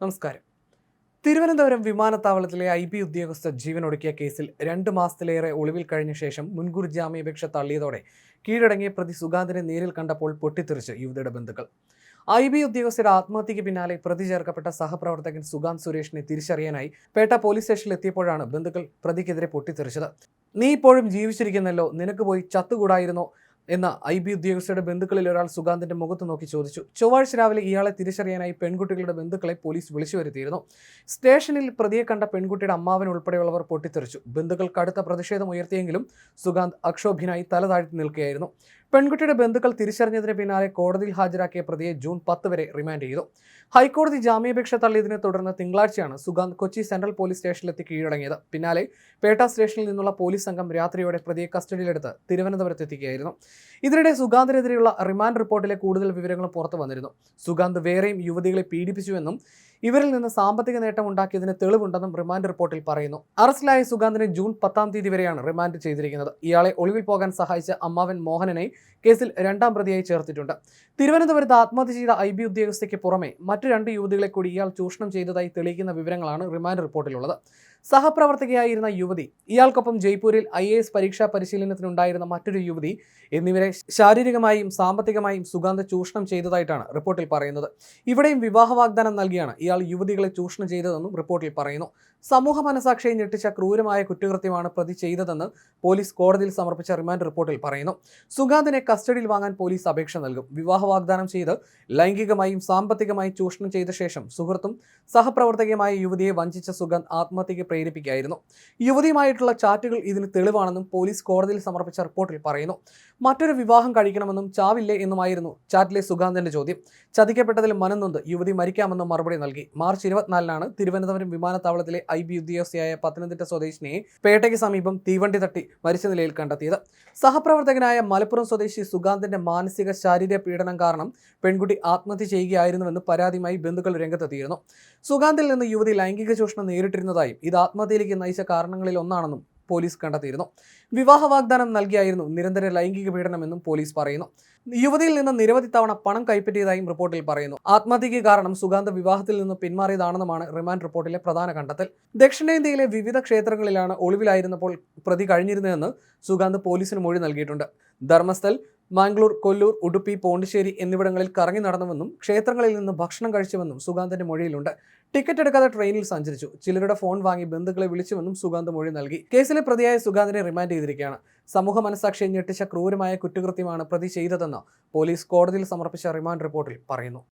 നമസ്കാരം. തിരുവനന്തപുരം വിമാനത്താവളത്തിലെ I B ഉദ്യോഗസ്ഥർ ജീവനൊടുക്കിയ കേസിൽ രണ്ട് മാസത്തിലേറെ ഒളിവിൽ കഴിഞ്ഞ ശേഷം മുൻകൂർ ജാമ്യാപേക്ഷ തള്ളിയതോടെ കീഴടങ്ങിയ പ്രതി സുഗാന്തിനെ നേരിൽ കണ്ടപ്പോൾ പൊട്ടിത്തെറിച്ച് യുവതിയുടെ ബന്ധുക്കൾ. ഐ ബി ഉദ്യോഗസ്ഥരുടെ ആത്മഹത്യയ്ക്ക് പിന്നാലെ പ്രതി ചേർക്കപ്പെട്ട സഹപ്രവർത്തകൻ സുഗാന്ത് സുരേഷിനെ തിരിച്ചറിയാനായി പേട്ട പോലീസ് സ്റ്റേഷനിൽ എത്തിയപ്പോഴാണ് ബന്ധുക്കൾ പ്രതിക്കെതിരെ പൊട്ടിത്തെറിച്ചത്. നീ ഇപ്പോഴും ജീവിച്ചിരിക്കുന്നല്ലോ. നിനക്ക് പോയി ചത്തുകൂടായിരുന്നോ? എന്ന ഐ ബി ഉദ്യോഗസ്ഥരുടെ ബന്ധുക്കളിൽ ഒരാൾ സുഗാന്തിന്റെ മുഖത്ത് നോക്കി ചോദിച്ചു. ചൊവ്വാഴ്ച രാവിലെ ഇയാളെ തിരിച്ചറിയാനായി പെൺകുട്ടികളുടെ ബന്ധുക്കളെ പോലീസ് വിളിച്ചു വരുത്തിയിരുന്നു. സ്റ്റേഷനിൽ പ്രതിയെ കണ്ട പെൺകുട്ടിയുടെ അമ്മാവൻ ഉൾപ്പെടെയുള്ളവർ പൊട്ടിത്തെറിച്ചു. ബന്ധുക്കൾ കടുത്ത പ്രതിഷേധം ഉയർത്തിയെങ്കിലും സുഗാന്ത് അക്ഷോഭിനായി തല താഴ്ത്തി നിൽക്കുകയായിരുന്നു. പെൺകുട്ടിയുടെ ബന്ധുക്കൾ തിരിച്ചറിഞ്ഞതിന് പിന്നാലെ കോടതിയിൽ ഹാജരാക്കിയ പ്രതിയെ ജൂൺ പത്ത് വരെ റിമാൻഡ് ചെയ്തു. ഹൈക്കോടതി ജാമ്യാപേക്ഷ തള്ളിയതിനെ തുടർന്ന് തിങ്കളാഴ്ചയാണ് സുഗാന്ത് കൊച്ചി സെൻട്രൽ പോലീസ് സ്റ്റേഷനിലെത്തി കീഴടങ്ങിയത്. പിന്നാലെ പേട്ട സ്റ്റേഷനിൽ നിന്നുള്ള പോലീസ് സംഘം രാത്രിയോടെ പ്രതിയെ കസ്റ്റഡിയിലെടുത്ത് തിരുവനന്തപുരത്ത് എത്തിക്കുകയായിരുന്നു ഇതിനിടെ സുഗാന്തിനെതിരെയുള്ള റിമാൻഡ് റിപ്പോർട്ടിലെ കൂടുതൽ വിവരങ്ങളും പുറത്തു വന്നിരുന്നു. സുഗാന്ത് വേറെയും യുവതികളെ പീഡിപ്പിച്ചുവെന്നും ഇവരിൽ നിന്ന് സാമ്പത്തിക നേട്ടം ഉണ്ടാക്കിയതിന് തെളിവുണ്ടെന്നും റിമാൻഡ് റിപ്പോർട്ടിൽ പറയുന്നു. അറസ്റ്റിലായ സുഗാന്തിനെ ജൂൺ പത്താം തീയതി വരെയാണ് റിമാൻഡ് ചെയ്തിരിക്കുന്നത്. ഇയാളെ ഒളിവിൽ പോകാൻ സഹായിച്ച അമ്മാവൻ മോഹനനെ കേസിൽ രണ്ടാം പ്രതിയായി ചേർത്തിട്ടുണ്ട്. തിരുവനന്തപുരത്ത് ആത്മഹത്യ ചെയ്ത ഐ ബി ഉദ്യോഗസ്ഥയ്ക്ക് പുറമെ മറ്റു രണ്ട് യുവതികളെ കൂടി ഇയാൾ ചൂഷണം ചെയ്തതായി തെളിയിക്കുന്ന വിവരങ്ങളാണ് റിമാൻഡ് റിപ്പോർട്ടിലുള്ളത്. സഹപ്രവർത്തകയായിരുന്ന യുവതി ഇയാൾക്കൊപ്പം ജയ്പൂരിൽ ഐ എ എസ് പരീക്ഷാ പരിശീലനത്തിനുണ്ടായിരുന്ന മറ്റൊരു യുവതി എന്നിവരെ ശാരീരികമായും സാമ്പത്തികമായും സുഗാന്ത ചൂഷണം ചെയ്തതായിട്ടാണ് റിപ്പോർട്ടിൽ പറയുന്നത്. ഇവിടെയും വിവാഹ വാഗ്ദാനം നൽകിയാണ് ഇയാൾ യുവതികളെ ചൂഷണം ചെയ്തതെന്നും റിപ്പോർട്ടിൽ പറയുന്നു. സമൂഹ മനസാക്ഷിയെ ഞെട്ടിച്ച ക്രൂരമായ കുറ്റകൃത്യമാണ് പ്രതി ചെയ്തതെന്ന് പോലീസ് കോടതിയിൽ സമർപ്പിച്ച റിമാൻഡ് റിപ്പോർട്ടിൽ പറയുന്നു. സുഗാന്തിനെ കസ്റ്റഡിയിൽ വാങ്ങാൻ പോലീസ് അപേക്ഷ നൽകും. വിവാഹ വാഗ്ദാനം ചെയ്ത് ലൈംഗികമായും സാമ്പത്തികമായും ചൂഷണം ചെയ്ത ശേഷം സുഹൃത്തും സഹപ്രവർത്തകയുമായ യുവതിയെ വഞ്ചിച്ച സുഗാന്ത് ആത്മഹത്യയ്ക്ക് പ്രേരിപ്പിക്കുകയായിരുന്നു. യുവതിയുമായിട്ടുള്ള ചാറ്റുകൾ ഇതിന് തെളിവാണെന്നും പോലീസ് കോടതിയിൽ സമർപ്പിച്ച റിപ്പോർട്ടിൽ പറയുന്നു. മറ്റൊരു വിവാഹം കഴിക്കണമെന്നും ചാവില്ലേ എന്നുമായിരുന്നു ചാറ്റിലെ സുഗാന്തന്റെ ചോദ്യം. ചതിക്കപ്പെട്ടതിൽ മനംനൊന്ത് യുവതി മരിക്കാമെന്നും മറുപടി നൽകി. മാർച്ച് ഇരുപത്തിനാലിനാണ് തിരുവനന്തപുരം വിമാനത്താവളത്തിലെ ഐ ബി ഉദ്യോഗസ്ഥയായ പത്തനംതിട്ട സ്വദേശിനിയെ പേട്ടയ്ക്ക് സമീപം തീവണ്ടി തട്ടി മരിച്ച നിലയിൽ കണ്ടെത്തിയത്. സഹപ്രവർത്തകനായ മലപ്പുറം സ്വദേശി സുഗാന്തിന്റെ മാനസിക ശാരീരിക പീഡനം കാരണം പെൺകുട്ടി ആത്മഹത്യ ചെയ്യുകയായിരുന്നുവെന്ന് പരാതിയുമായി ബന്ധുക്കൾ രംഗത്തെത്തിയിരുന്നു. സുഗാന്തിൽ നിന്ന് യുവതി ലൈംഗിക ചൂഷണം നേരിട്ടിരുന്നതായും ഇത് ആത്മഹത്യയിലേക്ക് നയിച്ച കാരണങ്ങളിൽ ഒന്നാണെന്നും പോലീസ് കണ്ടെത്തിയിരുന്നു. വിവാഹ വാഗ്ദാനം നൽകിയായിരുന്നു നിരന്തര ലൈംഗിക പീഡനമെന്നും പോലീസ് പറയുന്നു. യുവതിയിൽ നിന്ന് നിരവധി തവണ പണം കൈപ്പറ്റിയതായും റിപ്പോർട്ടിൽ പറയുന്നു. ആത്മഹത്യയ്ക്ക് കാരണം സുഗാന്ത വിവാഹത്തിൽ നിന്ന് പിന്മാറിയതാണെന്നുമാണ് റിമാൻഡ് റിപ്പോർട്ടിലെ പ്രധാന കണ്ടെത്തൽ. ദക്ഷിണേന്ത്യയിലെ വിവിധ ക്ഷേത്രങ്ങളിലാണ് ഒളിവിലായിരുന്നപ്പോൾ പ്രതി കഴിഞ്ഞിരുന്നതെന്ന് സുഗാന്ത് പോലീസിന് മൊഴി നൽകിയിട്ടുണ്ട്. ധർമ്മസ്ഥൽ മാംഗ്ലൂർ കൊല്ലൂർ ഉടുപ്പി പോണ്ടിശ്ശേരി എന്നിവിടങ്ങളിൽ കറങ്ങി നടന്നുവെന്നും ക്ഷേത്രങ്ങളിൽ നിന്ന് ഭക്ഷണം കഴിച്ചുവെന്നും സുഗാന്തന്റെ മൊഴിയിലുണ്ട്. ടിക്കറ്റ് എടുക്കാതെ ട്രെയിനിൽ സഞ്ചരിച്ചു. ചിലരുടെ ഫോൺ വാങ്ങി ബന്ധുക്കളെ വിളിച്ചുവെന്നും സുഗാന്ത് മൊഴി നൽകി. കേസിലെ പ്രതിയായ സുഗാന്തിനെ റിമാൻഡ് ചെയ്തിരിക്കുകയാണ്. സമൂഹ മനസാക്ഷിയെ ഞെട്ടിച്ച ക്രൂരമായ കുറ്റകൃത്യമാണ് പ്രതി ചെയ്തതെന്ന് പോലീസ് കോടതിയിൽ സമർപ്പിച്ച റിമാൻഡ് റിപ്പോർട്ടിൽ പറയുന്നു.